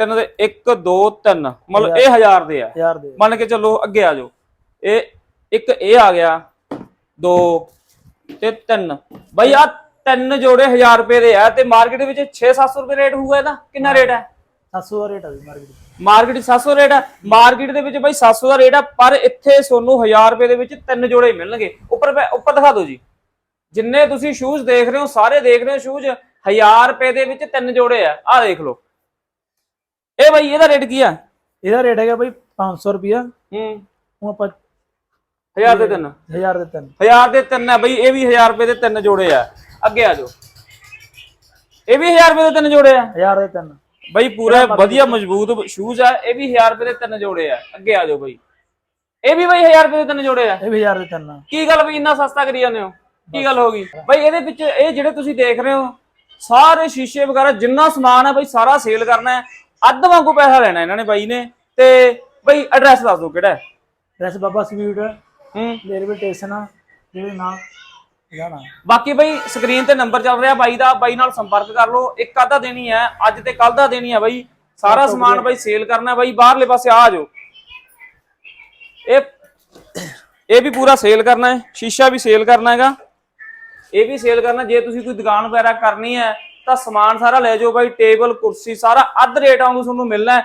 ਤਿੰਨ ਦੇ 1 2 3 ਮਤਲਬ ਇਹ 1000 ਦੇ ਆ। ਯਾਰ ਦੇ ਮੰਨ ਕੇ ਚੱਲੋ ਅੱਗੇ ਆ ਜਾਓ। ਇਹ ਇੱਕ ਇਹ ਆ ਗਿਆ ਦੋ ਤੇ ਤਿੰਨ। ਬਈ ਆ ਤਿੰਨ ਜੋੜੇ 1000 ਰੁਪਏ ਦੇ ਆ ਤੇ ਮਾਰਕੀਟ ਵਿੱਚ 6-700 ਰੁਪਏ ਰੇਟ ਹੋਊਗਾ ਇਹਦਾ? ਕਿੰਨਾ ਰੇਟ ਹੈ 700 ਦਾ ਰੇਟ ਆ ਜੀ ਮਾਰਕੀਟ ਮਾਰਕੀਟ 700 ਰੇਟ ਹੈ ਮਾਰਕੀਟ ਦੇ ਵਿੱਚ ਬਈ 700 ਦਾ ਰੇਟ ਹੈ ਪਰ ਇੱਥੇ ਤੁਹਾਨੂੰ 1000 ਰੁਪਏ ਦੇ ਵਿੱਚ ਤਿੰਨ ਜੋੜੇ ਮਿਲਣਗੇ। ਉੱਪਰ ਉੱਪਰ ਦਿਖਾ ਦਿਓ ਜੀ। ਜਿੰਨੇ ਤੁਸੀਂ ਸ਼ੂਜ਼ ਦੇਖ ਰਹੇ ਹੋ ਸਾਰੇ ਦੇਖ ਰਹੇ ਹੋ ਸ਼ੂਜ਼ 1000 ਰੁਪਏ ਦੇ ਵਿੱਚ ਤਿੰਨ ਜੋੜੇ ਆ। ਆਹ ਦੇਖ ਲਓ। ਇਹ ਬਈ ਇਹਦਾ ਰੇਟ ਕੀ ਆ? ਇਹਦਾ ਰੇਟ ਹੈਗਾ ਬਈ 500 ਰੁਪਿਆ ਹੂੰ। ਹੁਣ ਆਪਾਂ 1000 ਦੇ ਤਿੰਨ। 1000 ਦੇ ਤਿੰਨ। 1000 ਦੇ ਤਿੰਨ ਆ ਬਈ ਇਹ ਵੀ 1000 ਰੁਪਏ ਦੇ ਤਿੰਨ ਜੋੜੇ ਆ। ਅੱਗੇ ਆ ਜਾਓ। ਇਹ ਵੀ 1000 ਰੁਪਏ ਦੇ ਤਿੰਨ ਜੋੜੇ ਆ। 1000 ਦੇ ਤਿੰਨ। ਬਈ ਪੂਰਾ ਵਧੀਆ ਮਜ਼ਬੂਤ ਸ਼ੂਜ਼ ਆ ਇਹ ਵੀ 1000 ਰੁਪਏ ਦੇ ਤਿੰਨ ਜੋੜੇ ਆ। ਅੱਗੇ ਆ ਜਾਓ ਬਈ। ਇਹ ਵੀ ਬਈ 1000 ਰੁਪਏ ਦੇ ਤਿੰਨ ਜੋੜੇ ਆ। ਇਹ ਵੀ 1000 ਦੇ ਤਿੰਨ। ਕੀ ਗੱਲ ਬਈ ਇੰਨਾ ਸਸਤਾ ਕਰੀ ਜਾਂਦੇ ਹੋ? ਕੀ ਗੱਲ ਹੋ ਗਈ? ਬਈ ਇਹਦੇ ਵਿੱਚ ਇਹ ਜਿਹੜੇ ਤੁਸੀਂ ਦੇਖ ਰਹੇ ਹੋ ਸਾਰੇ ਸ਼ੀਸ਼ੇ ਵਗੈਰਾ ਜਿੰਨਾ ਸਮਾਨ ਹੈ ਬਈ ਸਾਰਾ ਸੇਲ ਕਰਨਾ ਹੈ। ਅੱਧ ਵਾਂਗੂ ਪੈਸਾ ਲੈਣਾ ਇਹਨਾਂ ਨੇ ਬਾਈ ਨੇ ਤੇ ਬਈ ਐਡਰੈਸ ਦੱਸ ਦਿਓ ਕਿਹੜਾ ਹੈ। ਬਾਬਾ ਸਵੀਟ ਹੂੰ। ਰੇਲਵੇ ਸਟੇਸ਼ਨ ਆ ਜਿਹੜੇ ਨਾਮ ਜਾਣਾ ਬਾਕੀ ਬਈ ਸਕਰੀਨ ਤੇ ਨੰਬਰ ਚੱਲ ਰਿਹਾ ਬਾਈ ਦਾ ਬਾਈ ਨਾਲ ਸੰਪਰਕ ਕਰ ਲਓ। ਇੱਕ ਆਧਾ ਦੇਣੀ ਹੈ ਅੱਜ ਤੇ ਕੱਲ ਦਾ ਦੇਣੀ ਹੈ ਬਾਈ। ਸਾਰਾ ਸਮਾਨ ਬਾਈ ਸੇਲ ਕਰਨਾ ਬਾਈ ਬਾਹਰਲੇ ਪਾਸੇ ਆ ਜਾਓ। ਇਹ ਇਹ ਵੀ ਪੂਰਾ ਸੇਲ ਕਰਨਾ ਹੈ ਸ਼ੀਸ਼ਾ ਵੀ ਸੇਲ ਕਰਨਾ ਹੈਗਾ। ਇਹ ਵੀ ਸੇਲ ਕਰਨਾ ਜੇ ਤੁਸੀਂ ਕੋਈ ਦੁਕਾਨ ਵਗੈਰਾ ਕਰਨੀ ਹੈ ਤਾਂ ਸਮਾਨ ਸਾਰਾ ਲੈ ਜਾਓ ਬਾਈ, ਟੇਬਲ, ਕੁਰਸੀ, ਸਾਰਾ ਅੱਧ ਰੇਟ ਵਾਂਗੂ ਤੁਹਾਨੂੰ ਮਿਲਣਾ ਹੈ।